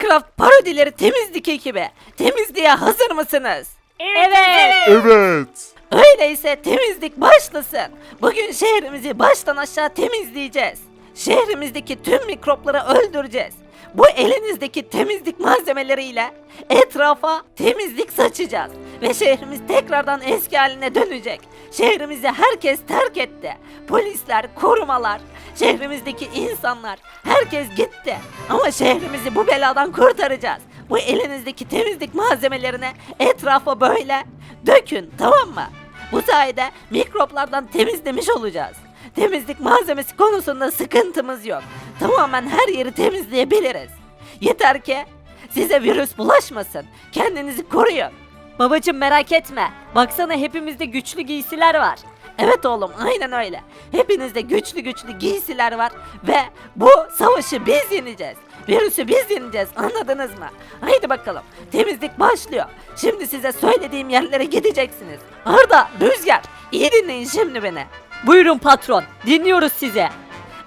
Minecraft parodileri temizlik ekibi. Temizliğe hazır mısınız? Evet. Evet. Öyleyse temizlik başlasın. Bugün şehrimizi baştan aşağı temizleyeceğiz. Şehrimizdeki tüm mikropları öldüreceğiz. Bu elinizdeki temizlik malzemeleriyle etrafa temizlik saçacağız. Ve şehrimiz tekrardan eski haline dönecek. Şehrimizi herkes terk etti. Polisler, korumalar, şehrimizdeki insanlar, herkes gitti. Ama şehrimizi bu beladan kurtaracağız. Bu elinizdeki temizlik malzemelerini etrafa böyle dökün tamam mı? Bu sayede mikroplardan temizlemiş olacağız. Temizlik malzemesi konusunda sıkıntımız yok. Tamamen her yeri temizleyebiliriz. Yeter ki size virüs bulaşmasın. Kendinizi koruyun. Babacım merak etme. Baksana hepimizde güçlü giysiler var. Evet oğlum aynen öyle. Hepinizde güçlü güçlü giysiler var ve bu savaşı biz yeneceğiz. Virüsü biz yeneceğiz anladınız mı? Haydi bakalım temizlik başlıyor. Şimdi size söylediğim yerlere gideceksiniz. Arda, Rüzgar iyi dinleyin şimdi beni. Buyurun patron. Dinliyoruz size.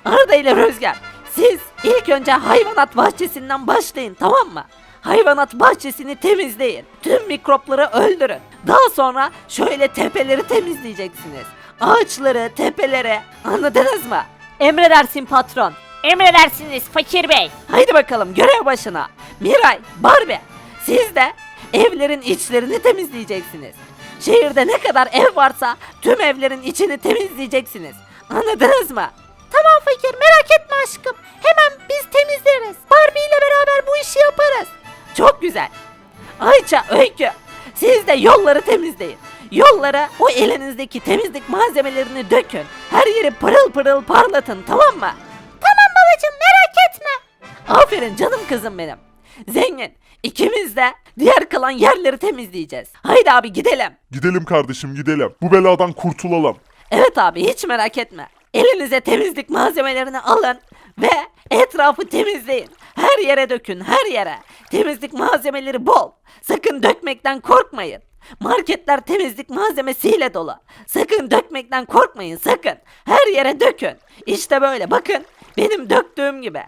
Arda ile Rüzgar siz ilk önce hayvanat bahçesinden başlayın tamam mı? Hayvanat bahçesini temizleyin. Tüm mikropları öldürün. Daha sonra şöyle tepeleri temizleyeceksiniz. Ağaçları, tepeleri anladınız mı? Emredersin patron. Emredersiniz fakir bey. Haydi bakalım görev başına. Miray, Barbie siz de evlerin içlerini temizleyeceksiniz. Şehirde ne kadar ev varsa tüm evlerin içini temizleyeceksiniz. Anladınız mı? Tamam fakir merak etme aşkım. Hemen biz temizleriz. Barbie ile beraber bu işi yaparız. Çok güzel. Ayça, Öykü siz de yolları temizleyin. Yollara o elinizdeki temizlik malzemelerini dökün. Her yeri pırıl pırıl parlatın tamam mı? Tamam babacığım merak etme. Aferin canım kızım benim. Zengin ikimiz de diğer kalan yerleri temizleyeceğiz. Haydi abi gidelim. Gidelim kardeşim gidelim. Bu beladan kurtulalım. Evet abi hiç merak etme. Elinize temizlik malzemelerini alın ve etrafı temizleyin. Her yere dökün, her yere. Temizlik malzemeleri bol. Sakın dökmekten korkmayın. Marketler temizlik malzemesiyle dolu. Sakın dökmekten korkmayın, sakın. Her yere dökün. İşte böyle bakın. Benim döktüğüm gibi.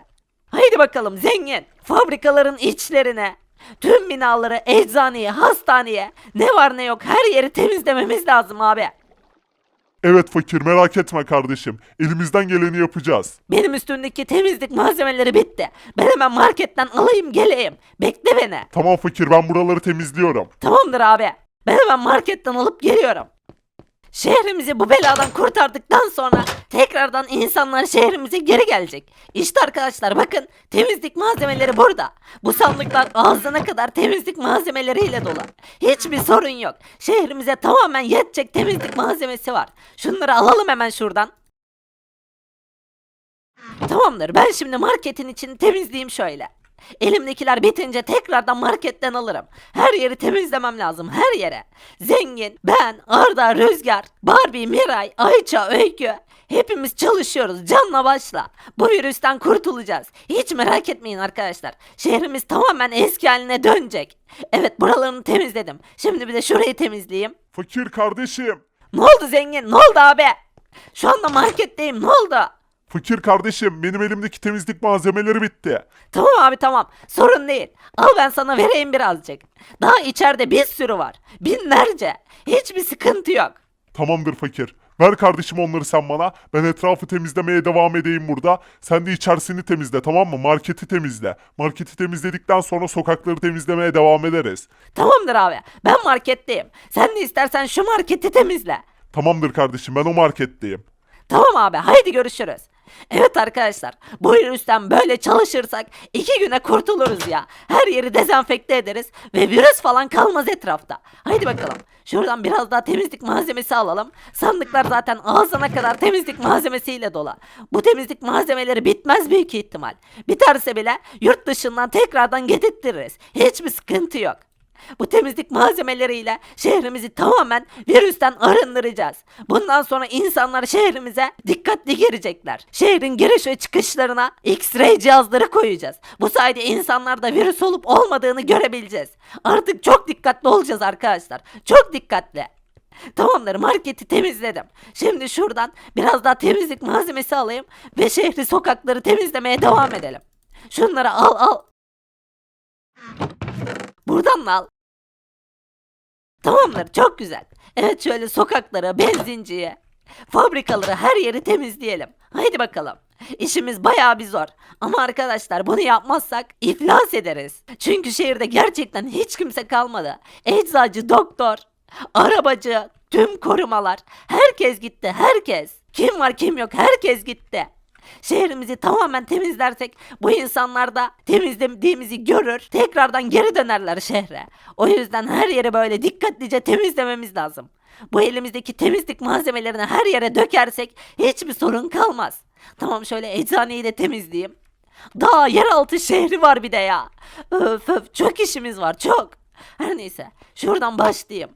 Haydi bakalım zengin. Fabrikaların içlerine, tüm binaları, eczaneye, hastaneye, ne var ne yok her yeri temizlememiz lazım abi. Evet fakir merak etme kardeşim. Elimizden geleni yapacağız. Benim üstümdeki temizlik malzemeleri bitti. Ben hemen marketten alayım geleyim. Bekle beni. Tamam fakir ben buraları temizliyorum. Tamamdır abi. Ben hemen marketten alıp geliyorum. Şehrimizi bu beladan kurtardıktan sonra tekrardan insanlar şehrimize geri gelecek. İşte arkadaşlar bakın temizlik malzemeleri burada. Bu sandıklar ağzına kadar temizlik malzemeleriyle dolu. Hiçbir sorun yok. Şehrimize tamamen yetecek temizlik malzemesi var. Şunları alalım hemen şuradan. Tamamdır ben şimdi marketin içini temizleyeyim şöyle. Elimdekiler bitince tekrardan marketten alırım. Her yeri temizlemem lazım her yere. Zengin, ben, Arda, Rüzgar, Barbie, Miray, Ayça, Öykü. Hepimiz çalışıyoruz canla başla. Bu virüsten kurtulacağız. Hiç merak etmeyin arkadaşlar. Şehrimiz tamamen eski haline dönecek. Evet buralarını temizledim. Şimdi bir de şurayı temizleyeyim. Fakir kardeşim. Ne oldu zengin? Ne oldu abi? Şu anda marketteyim. Ne oldu? Fakir kardeşim benim elimdeki temizlik malzemeleri bitti. Tamam abi tamam. Sorun değil. Al ben sana vereyim birazcık. Daha içeride bir sürü var. Binlerce. Hiçbir sıkıntı yok. Tamamdır fakir. Ver kardeşim onları sen bana. Ben etrafı temizlemeye devam edeyim burada. Sen de içerisini temizle tamam mı? Marketi temizle. Marketi temizledikten sonra sokakları temizlemeye devam ederiz. Tamamdır abi. Ben marketteyim. Sen de istersen şu marketi temizle. Tamamdır kardeşim ben o marketteyim. Tamam abi haydi görüşürüz. Evet arkadaşlar bu virüsten böyle çalışırsak iki güne kurtuluruz ya. Her yeri dezenfekte ederiz ve virüs falan kalmaz etrafta. Haydi bakalım şuradan biraz daha temizlik malzemesi alalım. Sandıklar zaten ağzına kadar temizlik malzemesiyle dolu. Bu temizlik malzemeleri bitmez büyük ihtimal. Biterse bile yurt dışından tekrardan getirtiriz. Hiçbir sıkıntı yok. Bu temizlik malzemeleriyle şehrimizi tamamen virüsten arındıracağız. Bundan sonra insanlar şehrimize dikkatli girecekler. Şehrin giriş ve çıkışlarına X-ray cihazları koyacağız. Bu sayede insanlarda virüs olup olmadığını görebileceğiz. Artık çok dikkatli olacağız arkadaşlar. Çok dikkatli. Tamamdır marketi temizledim. Şimdi şuradan biraz daha temizlik malzemesi alayım ve şehri sokakları temizlemeye devam edelim. Şunları al al Buradan da al. Tamamdır çok güzel. Evet şöyle sokakları, benzinciyi, fabrikaları her yeri temizleyelim. Haydi bakalım. İşimiz bayağı bir zor. Ama arkadaşlar bunu yapmazsak iflas ederiz. Çünkü şehirde gerçekten hiç kimse kalmadı. Eczacı, doktor, arabacı, tüm korumalar. Herkes gitti herkes. Kim var kim yok herkes gitti. Şehrimizi tamamen temizlersek bu insanlar da temizlediğimizi görür. Tekrardan geri dönerler şehre. O yüzden her yeri böyle dikkatlice temizlememiz lazım. Bu elimizdeki temizlik malzemelerini her yere dökersek hiçbir sorun kalmaz. Tamam şöyle eczaneyi de temizleyeyim. Daha yeraltı şehri var bir de ya. Öf öf çok işimiz var çok. Her neyse şuradan başlayayım.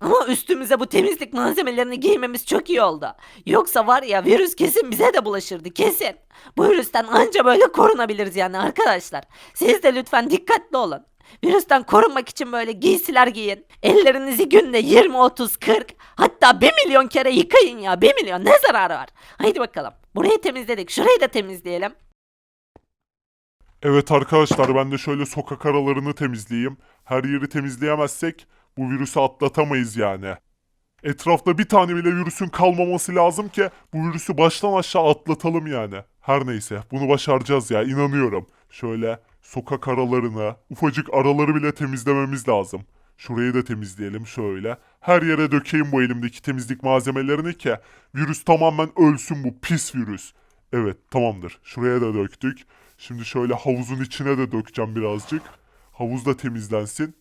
Ama üstümüze bu temizlik malzemelerini giymemiz çok iyi oldu. Yoksa var ya virüs kesin bize de bulaşırdı kesin. Bu virüsten anca böyle korunabiliriz yani arkadaşlar. Siz de lütfen dikkatli olun. Virüsten korunmak için böyle giysiler giyin. Ellerinizi günde 20, 30, 40 hatta 1 milyon kere yıkayın ya. 1 milyon ne zararı var? Haydi bakalım. Burayı temizledik. Şurayı da temizleyelim. Evet arkadaşlar ben de şöyle sokak aralarını temizleyeyim. Her yeri temizleyemezsek bu virüsü atlatamayız yani. Etrafta bir tane bile virüsün kalmaması lazım ki bu virüsü baştan aşağı atlatalım yani. Her neyse bunu başaracağız ya inanıyorum. Şöyle sokak aralarını, ufacık araları bile temizlememiz lazım. Şurayı da temizleyelim şöyle. Her yere dökeyim bu elimdeki temizlik malzemelerini ki virüs tamamen ölsün bu pis virüs. Evet tamamdır. Şuraya da döktük. Şimdi şöyle havuzun içine de dökeceğim birazcık. Havuz da temizlensin.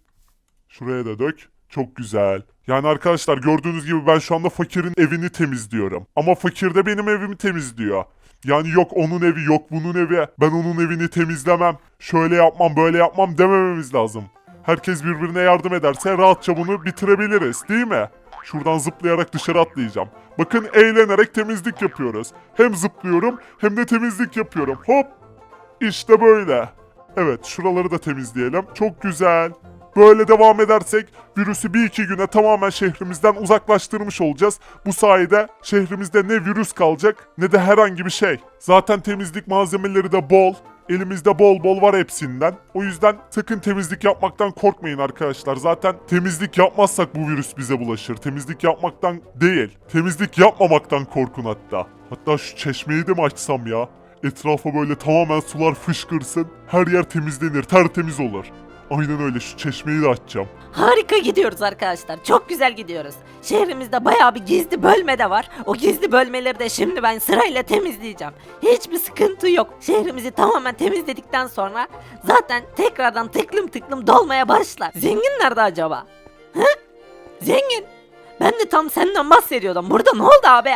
Şuraya da dök. Çok güzel. Yani arkadaşlar gördüğünüz gibi ben şu anda fakirin evini temizliyorum. Ama fakir de benim evimi temizliyor. Yani yok onun evi yok bunun evi. Ben onun evini temizlemem. Şöyle yapmam böyle yapmam demememiz lazım. Herkes birbirine yardım ederse rahatça bunu bitirebiliriz değil mi? Şuradan zıplayarak dışarı atlayacağım. Bakın eğlenerek temizlik yapıyoruz. Hem zıplıyorum hem de temizlik yapıyorum. Hop işte böyle. Evet şuraları da temizleyelim. Çok güzel. Böyle devam edersek virüsü bir iki güne tamamen şehrimizden uzaklaştırmış olacağız. Bu sayede şehrimizde ne virüs kalacak ne de herhangi bir şey. Zaten temizlik malzemeleri de bol. Elimizde bol bol var hepsinden. O yüzden sakın temizlik yapmaktan korkmayın arkadaşlar. Zaten temizlik yapmazsak bu virüs bize bulaşır. Temizlik yapmaktan değil, temizlik yapmamaktan korkun hatta. Hatta şu çeşmeyi de mi açsam ya? Etrafa böyle tamamen sular fışkırsın. Her yer temizlenir, tertemiz olur. Aynen öyle şu çeşmeyi de açacağım. Harika gidiyoruz arkadaşlar. Çok güzel gidiyoruz. Şehrimizde bayağı bir gizli bölme de var. O gizli bölmeleri de şimdi ben sırayla temizleyeceğim. Hiçbir sıkıntı yok. Şehrimizi tamamen temizledikten sonra zaten tekrardan tıklım tıklım dolmaya başlar. Zengin nerede acaba? Hı? Zengin. Ben de tam senden bahsediyordum. Burada ne oldu abi?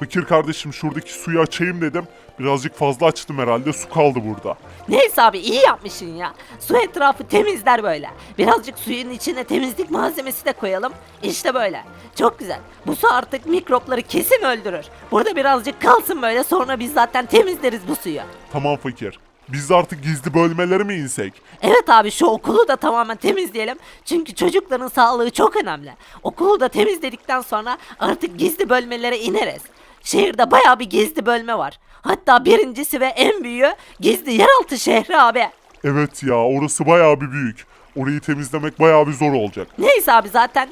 Fakir kardeşim şuradaki suyu açayım dedim. Birazcık fazla açtım herhalde su kaldı burada. Neyse abi iyi yapmışsın ya. Su etrafı temizler böyle. Birazcık suyun içine temizlik malzemesi de koyalım. İşte böyle. Çok güzel. Bu su artık mikropları kesin öldürür. Burada birazcık kalsın böyle sonra biz zaten temizleriz bu suyu. Tamam fakir. Biz de artık gizli bölmelere mi insek? Evet abi şu okulu da tamamen temizleyelim. Çünkü çocukların sağlığı çok önemli. Okulu da temizledikten sonra artık gizli bölmelere ineriz. Şehirde bayağı bir gizli bölme var. Hatta birincisi ve en büyüğü gizli yeraltı şehri abi. Evet ya orası bayağı bir büyük. Orayı temizlemek bayağı bir zor olacak. Neyse abi zaten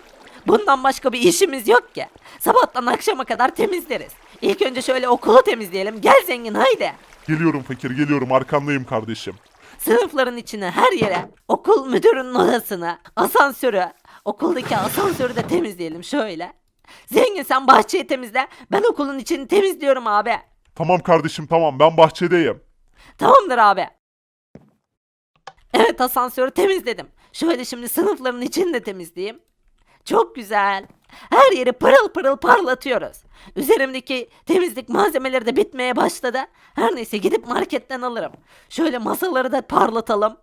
bundan başka bir işimiz yok ki. Sabahtan akşama kadar temizleriz. İlk önce şöyle okulu temizleyelim. Gel zengin haydi. Geliyorum fakir geliyorum arkandayım kardeşim. Sınıfların içine her yere, okul müdürünün odasını, asansörü, okuldaki asansörü de temizleyelim şöyle. Zengin sen bahçeyi temizle, ben okulun içini temizliyorum abi. Tamam kardeşim tamam ben bahçedeyim. Tamamdır abi. Evet asansörü temizledim. Şöyle şimdi sınıfların içini de temizleyeyim. Çok güzel. Her yeri pırıl pırıl parlatıyoruz. Üzerimdeki temizlik malzemeleri de bitmeye başladı. Her neyse gidip marketten alırım. Şöyle masaları da parlatalım.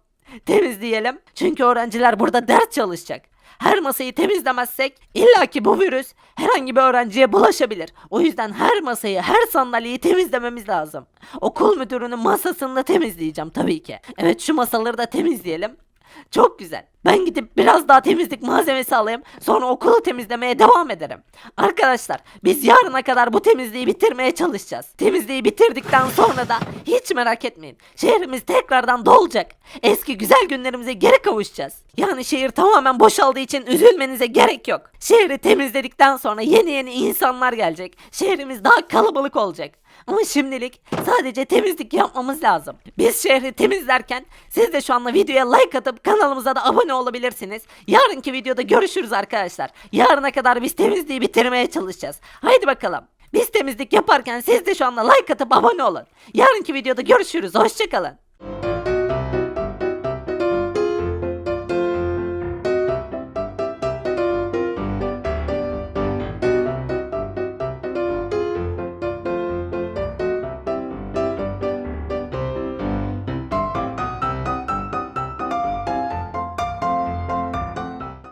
Temizleyelim. Çünkü öğrenciler burada ders çalışacak. Her masayı temizlemezsek illaki bu virüs herhangi bir öğrenciye bulaşabilir. O yüzden her masayı, her sandalyeyi temizlememiz lazım. Okul müdürünün masasını da temizleyeceğim tabii ki. Evet şu masaları da temizleyelim. Çok güzel. Ben gidip biraz daha temizlik malzemesi alayım. Sonra okulu temizlemeye devam ederim. Arkadaşlar biz yarına kadar bu temizliği bitirmeye çalışacağız. Temizliği bitirdikten sonra da hiç merak etmeyin. Şehrimiz tekrardan dolacak. Eski güzel günlerimize geri kavuşacağız. Yani şehir tamamen boşaldığı için üzülmenize gerek yok. Şehri temizledikten sonra yeni yeni insanlar gelecek. Şehrimiz daha kalabalık olacak. Ama şimdilik sadece temizlik yapmamız lazım. Biz şehri temizlerken siz de şu anda videoya like atıp kanalımıza da abone olabilirsiniz. Yarınki videoda görüşürüz arkadaşlar. Yarına kadar biz temizliği bitirmeye çalışacağız. Haydi bakalım. Biz temizlik yaparken siz de şu anda like atıp abone olun. Yarınki videoda görüşürüz. Hoşçakalın.